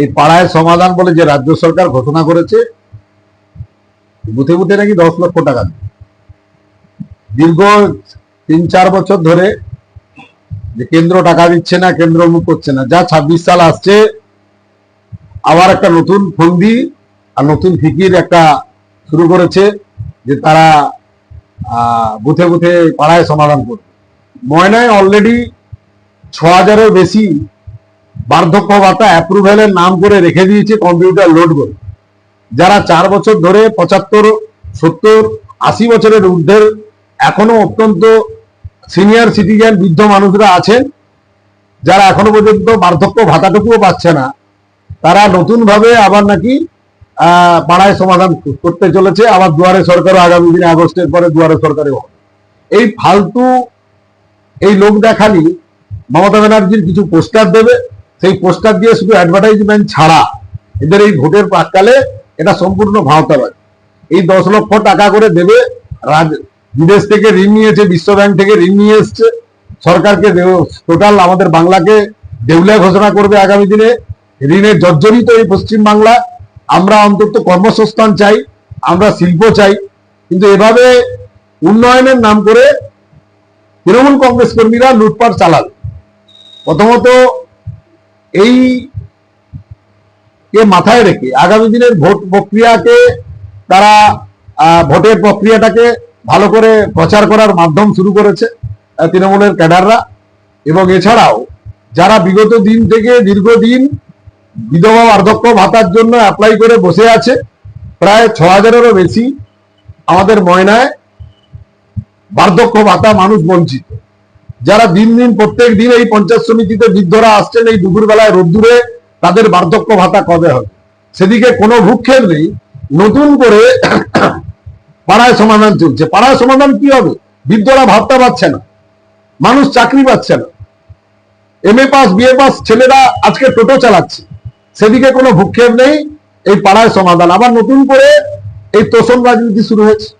এই পাড়ায় সমাধান বলে যে রাজ্য সরকার ঘোষণা করেছে, বুথে বুথে নাকি দশ লক্ষ টাকা দীর্ঘ তিন চার বছর ধরে যে কেন্দ্র টাকা দিচ্ছে না, কেন্দ্র মুখ করছে না, যা ছাব্বিশ সাল আসছে, আবার একটা নতুন ফন্দি আর নতুন ফিকির একটা শুরু করেছে যে তারা বুথে বুথে পাড়ায় সমাধান করবে। ময়নায় অলরেডি ছ হাজারের বেশি বার্ধক্য ভাতা অ্যাপ্রুভেলের নাম করে রেখে দিয়েছে কম্পিউটার লোড করে। যারা চার বছর ধরে পঁচাত্তর, সত্তর, আশি বছরের ঊর্ধ্বের, এখনও অত্যন্ত সিনিয়র সিটিজেন বৃদ্ধ মানুষরা আছেন, যারা এখনও পর্যন্ত বার্ধক্য ভাতাটুকুও পাচ্ছে না, তারা নতুন ভাবে আবার নাকি পাড়ায় সমাধান করতে চলেছে। আবার দুয়ারে সরকারও আগামী দিনে আগস্টের পরে দুয়ারে সরকারে এই ফালতু এই লোক দেখানি মমতা ব্যানার্জির কিছু পোস্টার দেবে সেই পোস্টার দিয়ে শুধু অ্যাডভার্টাইজমেন্ট ছাড়া এদের এই ভোটের প্রাককালে এটা সম্পূর্ণ ভাওতাবাজ এই দশ লক্ষ টাকা করে দেবে বিদেশ থেকে ঋণ নিয়েছে, বিশ্ব ব্যাংক থেকে ঋণ নিয়ে এসছে। সরকারকে টোটাল আমাদের বাংলাকে দেউলিয়া ঘোষণা করবে আগামী দিনে। ঋণে জর্জরিত এই পশ্চিম বাংলা আমরা অন্তত কর্মসংস্থান চাই, আমরা শিল্প চাই। কিন্তু এভাবে উন্নয়নের নাম করে তৃণমূল কংগ্রেস কর্মীরা লুটপাট চালাবে। প্রথমত এই কে মাথায় রেখে আগামী দিনের ভোট প্রক্রিয়াকে তারা ভোটের প্রক্রিয়াটাকে ভালো করে প্রচার করার মাধ্যম শুরু করেছে তৃণমূলের ক্যাডাররা। এবং এছাড়াও যারা বিগত দিন থেকে দীর্ঘদিন বিধবা বার্ধক্য ভাতার জন্য অ্যাপ্লাই করে বসে আছে, প্রায় ছ হাজারেরও বেশি আমাদের ময়নায় বার্ধক্য ভাতা মানুষ বঞ্চিত। যারা দিন দিন প্রত্যেক দিন এই পঞ্চায়েত সমিতিতে বৃদ্ধরা আসছেন এই দুপুর বেলায় রোদ্দুরে, তাদের বার্ধক্য ভাতা কবে হবে? সেদিকে কোনো ভূক্ষেপ নেই। নতুন করে পাড়ায় সমাধান চলছে। পাড়ায় সমাধান কি হবে? বৃদ্ধরা ভাবতে পারছে না। মানুষ চাকরি পাচ্ছে না। M A pass BA pass ছেলেরা আজকে টোটো চালাচ্ছে। সেদিকে কোনো ভূক্ষেপ নেই। এই পাড়ায় সমাধান। আবার নতুন করে এই তোষণ রাজনীতি শুরু হয়েছে।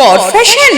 কর ফ্যাশন